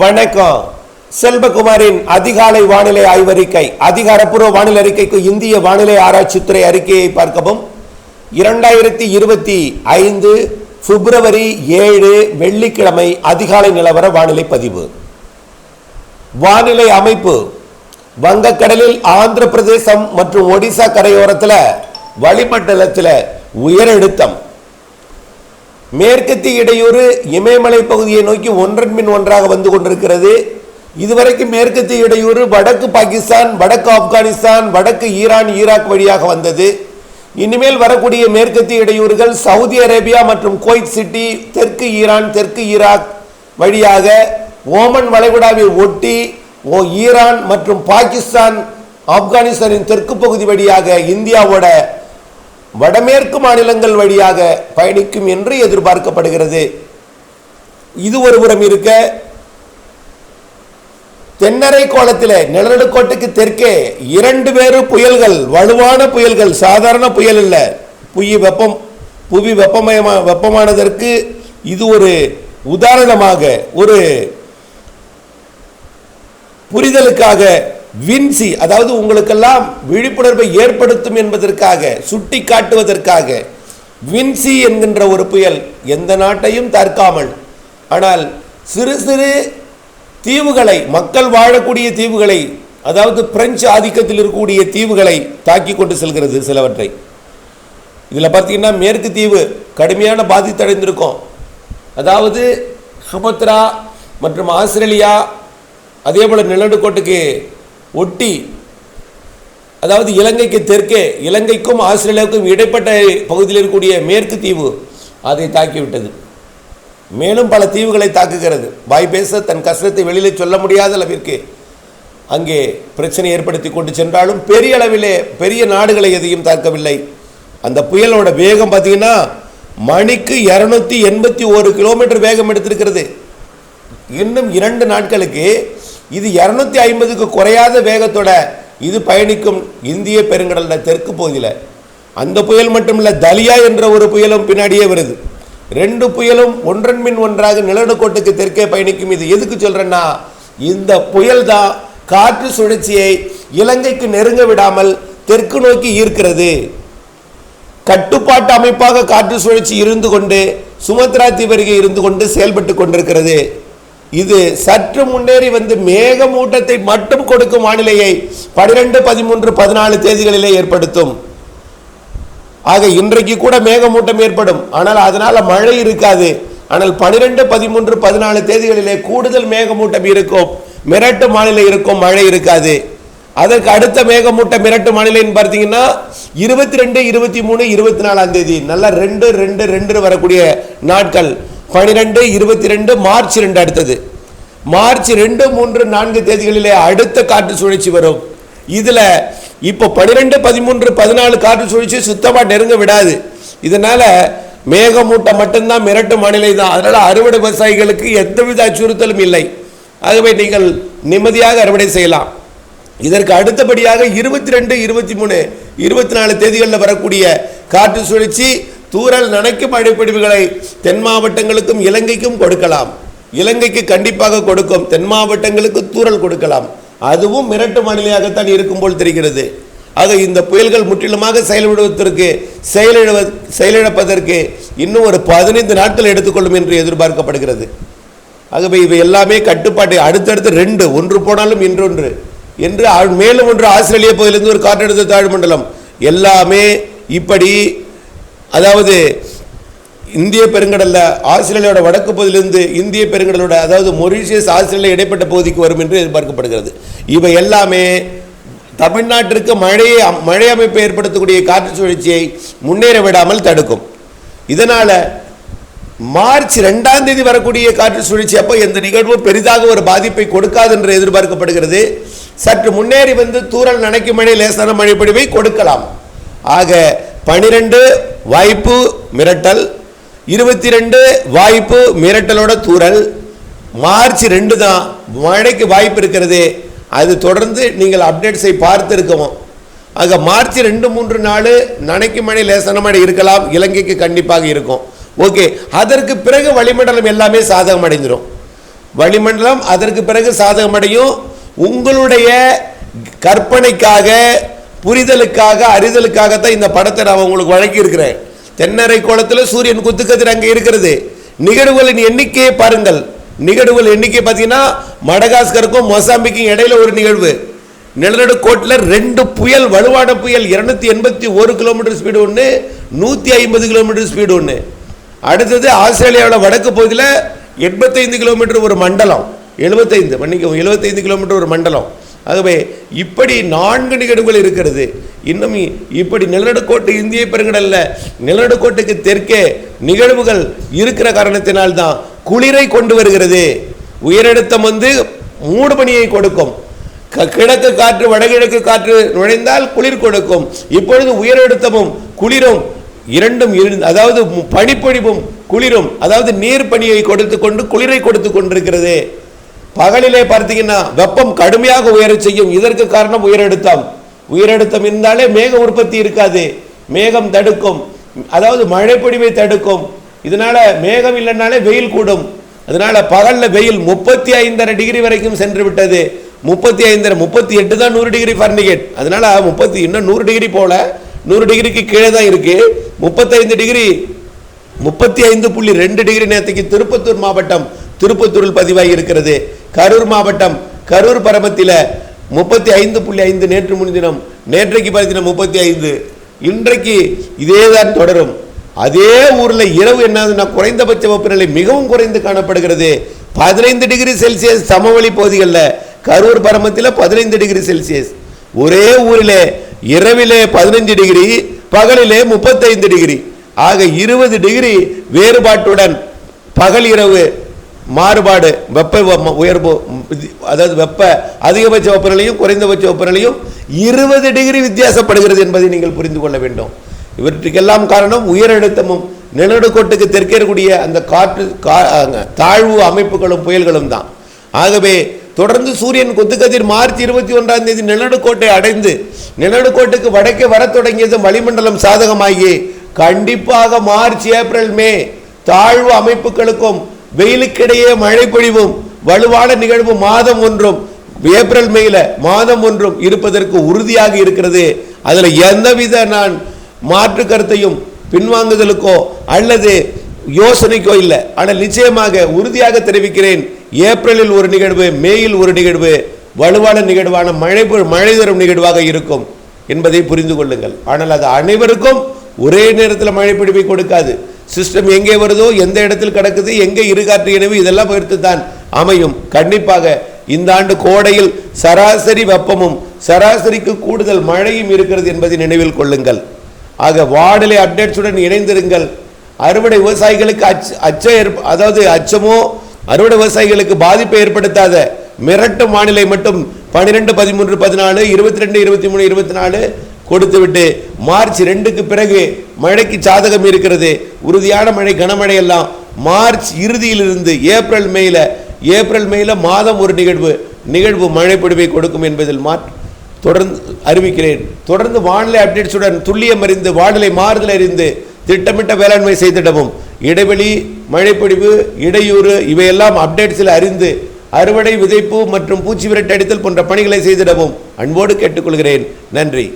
வணக்கம். செல்வகுமாரின் அதிகாலை வானிலை ஆய்வறிக்கை அதிகாரப்பூர்வ வானிலை அறிக்கைக்கு இந்திய வானிலை ஆராய்ச்சித்துறை அறிக்கையை பார்க்கவும். இரண்டாயிரத்தி இருபத்தி ஐந்து பிப்ரவரி ஏழு வெள்ளிக்கிழமை அதிகாலை நிலவர வானிலை பதிவு. வானிலை அமைப்பு. வங்கக்கடலில் ஆந்திர பிரதேசம் மற்றும் ஒடிசா கரையோரத்தில் வளிமண்டலத்தில் உயரழுத்தம். மேற்கத்திய இடையூறு இமயமலை பகுதியை நோக்கி ஒன்றன் பின் ஒன்றாக வந்து கொண்டிருக்கிறது. இதுவரைக்கும் மேற்கத்திய இடையூறு வடக்கு பாகிஸ்தான் வடக்கு ஆப்கானிஸ்தான் வடக்கு ஈரான் ஈராக் வழியாக வந்தது. இனிமேல் வரக்கூடிய மேற்கத்திய இடையூறுகள் சவுதி அரேபியா மற்றும் குவைத் சிட்டி தெற்கு ஈரான் தெற்கு ஈராக் வழியாக ஓமன் வளைகுடாவை ஒட்டி ஓ ஈரான் மற்றும் பாகிஸ்தான் ஆப்கானிஸ்தானின் தெற்கு பகுதி வழியாக இந்தியாவோட வடமேற்கு மாநிலங்கள் வழியாக பயணிக்கும் என்று எதிர்பார்க்கப்படுகிறது. இது ஒரு புறம் இருக்க தென்னரை கோலத்தில் நிலநடுக்கோட்டுக்கு தெற்கே இரண்டு பேரு புயல்கள் வலுவான புயல்கள் சாதாரண புயல் இல்ல புவி வெப்பம் புவி வெப்பமயமா வெப்பமானதற்கு இது ஒரு உதாரணமாக ஒரு புரிதலுக்காக வின்சி அதாவது உங்களுக்கெல்லாம் விழிப்புணர்வை ஏற்படுத்தும் என்பதற்காக சுட்டி காட்டுவதற்காக வின்சி என்கின்ற ஒரு புயல் எந்த நாட்டையும் தற்காமல் ஆனால் சிறு சிறு தீவுகளை மக்கள் வாழக்கூடிய தீவுகளை அதாவது பிரெஞ்சு ஆதிக்கத்தில் இருக்கக்கூடிய தீவுகளை தாக்கி கொண்டு செல்கிறது சிலவற்றை. இதில் பார்த்தீங்கன்னா மேற்கு தீவு கடுமையான பாதித்தடைந்திருக்கும். அதாவது சுமத்ரா மற்றும் ஆஸ்திரேலியா அதே போல் நிலநடுக்கோட்டுக்கு ஒட்டி அதாவது இலங்கைக்கு தெற்கே இலங்கைக்கும் ஆஸ்திரேலியாவுக்கும் இடைப்பட்ட பகுதியில் இருக்கக்கூடிய மேற்கு தீவு அதை தாக்கிவிட்டது. மேலும் பல தீவுகளை தாக்குகிறது. வாய் பேச தன் கஷ்டத்தை வெளியில் சொல்ல முடியாத அளவிற்கு அங்கே பிரச்சனை ஏற்படுத்தி கொண்டு சென்றாலும் பெரிய அளவிலே பெரிய நாடுகளை எதையும் தாக்கவில்லை. அந்த புயலோட வேகம் பார்த்தீங்கன்னா மணிக்கு இரநூத்தி எண்பத்தி ஒரு கிலோமீட்டர் வேகம் எடுத்திருக்கிறது. இன்னும் இரண்டு நாட்களுக்கு இது இரநூத்தி ஐம்பதுக்கு குறையாத வேகத்தோட இது பயணிக்கும் இந்திய பெருங்கடல தெற்கு பகுதியில். அந்த புயல் மட்டும் இல்லை தலியா என்ற ஒரு புயலும் பின்னாடியே வருது. ரெண்டு புயலும் ஒன்றன் மின் ஒன்றாக நிலநடுக்கோட்டுக்கு தெற்கே பயணிக்கும். இது எதுக்கு சொல்கிறேன்னா இந்த புயல் தான் காற்று சுழற்சியை இலங்கைக்கு நெருங்க விடாமல் தெற்கு நோக்கி ஈர்க்கிறது. கட்டுப்பாட்டு அமைப்பாக காற்று சுழற்சி இருந்து கொண்டு சுமத்ரா தீவருகே இருந்து கொண்டு செயல்பட்டு கொண்டிருக்கிறது. இது சற்று முன்னேறி வந்து மேகமூட்டத்தை மட்டும் கொடுக்கும் வானிலையை பனிரெண்டு பதிமூன்று பதினாலு தேதிகளிலே ஏற்படுத்தும். ஆக இன்றைக்கு கூட மேகமூட்டம் ஏற்படும். ஆனால் அதனால மழை இருக்காது. ஆனால் பனிரெண்டு பதிமூன்று பதினாலு தேதிகளிலே கூடுதல் மேகமூட்டம் இருக்கும். மிரட்டு மாநிலம் இருக்கும் மழை இருக்காது. அதற்கு அடுத்த மேகமூட்டம் மிரட்டு மாநிலம் பார்த்தீங்கன்னா இருபத்தி ரெண்டு இருபத்தி மூணு இருபத்தி நாலாம் தேதி. நல்லா ரெண்டு ரெண்டு ரெண்டு வரக்கூடிய நாட்கள். பனிரெண்டு இருபத்தி ரெண்டு மார்ச் ரெண்டு அடுத்தது. மார்ச் ரெண்டு மூன்று நான்கு தேதிகளிலே அடுத்த காற்று சுழற்சி வரும். இதில் இப்போ பனிரெண்டு பதிமூன்று பதினாலு காற்று சுழற்சி சுத்தமாக நெருங்க விடாது. இதனால் மேகமூட்டம் மட்டும்தான் மிரட்டு மாநிலை தான். அதனால் அறுவடை விவசாயிகளுக்கு எந்தவித அச்சுறுத்தலும் இல்லை. ஆகவே நீங்கள் நிம்மதியாக அறுவடை செய்யலாம். இதற்கு அடுத்தபடியாக இருபத்தி ரெண்டு இருபத்தி மூணு இருபத்தி நாலு தேதிகளில் வரக்கூடிய காற்று சுழற்சி தூறல் நனைக்கும் மழைப்பொழிவுகளை தென் மாவட்டங்களுக்கும் இலங்கைக்கும் கொடுக்கலாம். இலங்கைக்கு கண்டிப்பாக கொடுக்கும். தென் மாவட்டங்களுக்கு தூறல் கொடுக்கலாம். அதுவும் மிரட்டு மாநிலையாகத்தான் இருக்கும் போல் தெரிகிறது. ஆக இந்த புயல்கள் முற்றிலுமாக செயல்படுவதற்கு செயலிழவ செயலிழப்பதற்கு இன்னும் ஒரு பதினைந்து நாட்கள் எடுத்துக்கொள்ளும் என்று எதிர்பார்க்கப்படுகிறது. ஆகவே இவை எல்லாமே கட்டுப்பாட்டு அடுத்தடுத்து ரெண்டு ஒன்று போனாலும் இன்றொன்று என்று மேலும் ஒன்று ஆஸ்திரேலிய பகுதியிலிருந்து ஒரு காற்றழுத்த தாழ்வு மண்டலம். எல்லாமே இப்படி அதாவது இந்திய பெருங்கடலில் ஆஸ்திரேலியாவோட வடக்கு பகுதியிலிருந்து இந்திய பெருங்கடலோட அதாவது மொரிஷியஸ் ஆஸ்திரேலியா இடைப்பட்ட பகுதிக்கு வரும் என்று எதிர்பார்க்கப்படுகிறது. இவை எல்லாமே தமிழ்நாட்டிற்கு மழையை மழை அமைப்பை ஏற்படுத்தக்கூடிய காற்று சுழற்சியை முன்னேற விடாமல் தடுக்கும். இதனால் மார்ச் ரெண்டாம் தேதி வரக்கூடிய காற்று சுழற்சி அப்போ எந்த நிகழ்வும் பெரிதாக ஒரு பாதிப்பை கொடுக்காது என்று எதிர்பார்க்கப்படுகிறது. சற்று முன்னேறி வந்து தூரல் நனைக்கும் மழை லேசான மழை பொழிவை கொடுக்கலாம். ஆக பனிரெண்டு வாய்ப்பு மிரட்டல் இருபத்தி ரெண்டு வாய்ப்பு மிரட்டலோட தூரல் மார்ச் ரெண்டு தான் மழைக்கு வாய்ப்பு இருக்கிறது. அது தொடர்ந்து நீங்கள் அப்டேட்ஸை பார்த்து இருக்கவும். ஆக மார்ச் ரெண்டு மூன்று நாள் நனைக்கும் மழை லேசான மழை இருக்கலாம். இலங்கைக்கு கண்டிப்பாக இருக்கும். ஓகே அதற்கு பிறகு வளிமண்டலம் எல்லாமே சாதகம் அடைஞ்சிடும் வளிமண்டலம் அதற்கு பிறகு சாதகம் அடையும் உங்களுடைய கற்பனைக்காக புரிதலுக்காக அறிதலுக்காகத்தான் இந்த படத்தை நான் உங்களுக்கு வழங்கியிருக்கிறேன். தென்னரை கோலத்தில் சூரியன் குத்துக்கதிர் அங்கே இருக்கிறது. நிகழ்வுகளின் எண்ணிக்கையை பாருங்கள். நிகழ்வுகள் எண்ணிக்கை பார்த்தீங்கன்னா மடகாஸ்கருக்கும் மொசாம்பிக்கும் இடையில ஒரு நிகழ்வு. நிலநடுக்கோட்டில் ரெண்டு புயல் வலுவான புயல் இருநூத்தி எண்பத்தி ஒரு கிலோமீட்டர் ஸ்பீடு ஒன்று நூற்றி ஐம்பது கிலோமீட்டர் ஸ்பீடு ஒன்று அடுத்தது ஆஸ்திரேலியாவோட வடக்கு பகுதியில் எண்பத்தைந்து கிலோமீட்டர் ஒரு மண்டலம். எழுபத்தைந்து மன்னிக்கவும் எழுபத்தைந்து கிலோமீட்டர் ஒரு மண்டலம். ஆகவே இப்படி நான்கு நிகழ்வுகள் இருக்கிறது. இன்னும் இப்படி நிலநடுக்கோட்டு இந்திய பெருங்கடல்ல நிலநடுக்கோட்டுக்கு தெற்கே நிகழ்வுகள் இருக்கிற காரணத்தினால்தான் குளிரை கொண்டு வருகிறது. உயரழுத்தம் வந்து மூடுபனியை கொடுக்கும். க- கிழக்கு காற்று வடகிழக்கு காற்று நுழைந்தால் குளிர் கொடுக்கும். இப்பொழுது உயரழுத்தமும் குளிரும் இரண்டும் இரு- அதாவது பனிப்பொழிவும் குளிரும். அதாவது நீர் பனியை கொடுத்து கொண்டு குளிரை கொடுத்து கொண்டிருக்கிறது பகலிலே பார்த்தீங்கன்னா வெப்பம் கடுமையாக உயர செய்யும். இதற்கு காரணம் உயரழுத்தம். உயரழுத்தம் இருந்தாலே மேக உற்பத்தி இருக்காது. மேகம் தடுக்கும். அதாவது மழைப்பொழிவை தடுக்கும். இதனால மேகம் இல்லைனாலே வெயில் கூடும். அதனால பகல்ல வெயில் முப்பத்தி ஐந்தரை டிகிரி வரைக்கும் சென்று விட்டது முப்பத்தி ஐந்தரை முப்பத்தி எட்டு தான் நூறு டிகிரி ஃபர்னிகேட் அதனால முப்பத்தி இன்னும் நூறு டிகிரி போல. நூறு டிகிரிக்கு கீழே தான் இருக்கு. முப்பத்தைந்து டிகிரி முப்பத்தி ஐந்து புள்ளி ரெண்டு டிகிரி நேரத்துக்கு திருப்பத்தூர் மாவட்டம் திருப்பத்தூரில் பதிவாகி இருக்கிறது. கரூர் மாவட்டம் கரூர் பரமத்தில் முப்பத்தி ஐந்து புள்ளி ஐந்து நேற்று முன்தினம் நேற்றைக்கு பார்த்தினம் முப்பத்தி ஐந்து இன்றைக்கு இதே தான் தொடரும். அதே ஊரில் இரவு என்னதுன்னா குறைந்தபட்ச வெப்பநிலை மிகவும் குறைந்து காணப்படுகிறது. பதினைந்து டிகிரி செல்சியஸ் சமவெளி பகுதிகளில் கரூர் பரமத்தில் பதினைந்து டிகிரி செல்சியஸ். ஒரே ஊரிலே இரவிலே பதினஞ்சு டிகிரி பகலிலே முப்பத்தைந்து டிகிரி. ஆக இருபது டிகிரி வேறுபாட்டுடன் பகல் இரவு மாறுபாடு வெப்ப உயர்வு அதாவது வெப்ப அதிகபட்ச வெப்பநிலையும் குறைந்தபட்ச வெப்பநிலையும் இருபது டிகிரி வித்தியாசப்படுகிறது என்பதை நீங்கள் புரிந்து கொள்ள வேண்டும். இவற்றுக்கெல்லாம் காரணம் உயரழுத்தமும் நிலநடுக்கோட்டுக்கு தெற்கே இருக்கக்கூடிய அந்த காற்று கா- தாழ்வு அமைப்புகளும் புயல்களும் தான். ஆகவே தொடர்ந்து சூரியன் கொத்துக்கதிர் மார்ச் இருபத்தி ஒன்றாம் தேதி நிலநடுக்கோட்டை அடைந்து நிலநடுக்கோட்டுக்கு வடக்கே வரத் தொடங்கியதும் வளிமண்டலம் சாதகமாகி கண்டிப்பாக மார்ச் ஏப்ரல் மே தாழ்வு அமைப்புகளுக்கும் வெயிலுக்கிடையே மழை பொழிவும் வலுவான நிகழ்வு மாதம் ஒன்றும் ஏப்ரல் மேல மாதம் ஒன்றும் இருப்பதற்கு உறுதியாக இருக்கிறது. அதில் எந்தவித நான் மாற்று கருத்தையும் பின்வாங்குதலுக்கோ அல்லது யோசனைக்கோ இல்லை. ஆனால் நிச்சயமாக உறுதியாக தெரிவிக்கிறேன் ஏப்ரலில் ஒரு நிகழ்வு மேயில் ஒரு நிகழ்வு வலுவான நிகழ்வான மழை மழை தரும் நிகழ்வாக இருக்கும் என்பதை புரிந்து கொள்ளுங்கள். ஆனால் அது அனைவருக்கும் ஒரே நேரத்தில் மழை பிடிப்பை கொடுக்காது. சிஸ்டம் எங்கே வருதோ எந்த இடத்தில் கிடக்குது எங்கே இருகாற்று எனவே இதெல்லாம் பொறுத்து தான் அமையும். கண்டிப்பாக இந்த ஆண்டு கோடையில் சராசரி வெப்பமும் சராசரிக்கு கூடுதல் மழையும் இருக்கிறது என்பதை நினைவில் கொள்ளுங்கள். ஆக வானிலை அப்டேட்ஸுடன் இணைந்திருங்கள். அறுவடை விவசாயிகளுக்கு அச்ச அச்ச ஏற்ப- அதாவது அச்சமோ அறுவடை விவசாயிகளுக்கு பாதிப்பை ஏற்படுத்தாத மிரட்டும் வானிலை மட்டும் பன்னிரெண்டு பதிமூன்று பதினாலு இருபத்தி ரெண்டு இருபத்தி மூணு இருபத்தி நாலு கொடுத்துவிட்டு மார்ச் ரெண்டுக்கு பிறகு மழைக்கு சாதகம் இருக்கிறது. உறுதியான மழை கனமழை எல்லாம் மார்ச் இறுதியிலிருந்து ஏப்ரல் மேல ஏப்ரல் மேல மாதம் ஒரு நிகழ்வு. நிகழ்வு மழை பொழிவை கொடுக்கும் என்பதில் மாற்று தொடர்ந்து அறிவிக்கிறேன். தொடர்ந்து வானிலை அப்டேட்ஸுடன் துல்லியம் அறிந்து வானிலை மாறுதல் அறிந்து திட்டமிட்ட வேளாண்மை செய்திடவும். இடைவெளி மழைப்பொழிவு இடையூறு இவையெல்லாம் அப்டேட்ஸில் அறிந்து அறுவடை விதைப்பு மற்றும் பூச்சி விரட்டு அடித்தல் போன்ற பணிகளை செய்திடவும். அன்போடு கேட்டுக்கொள்கிறேன். நன்றி.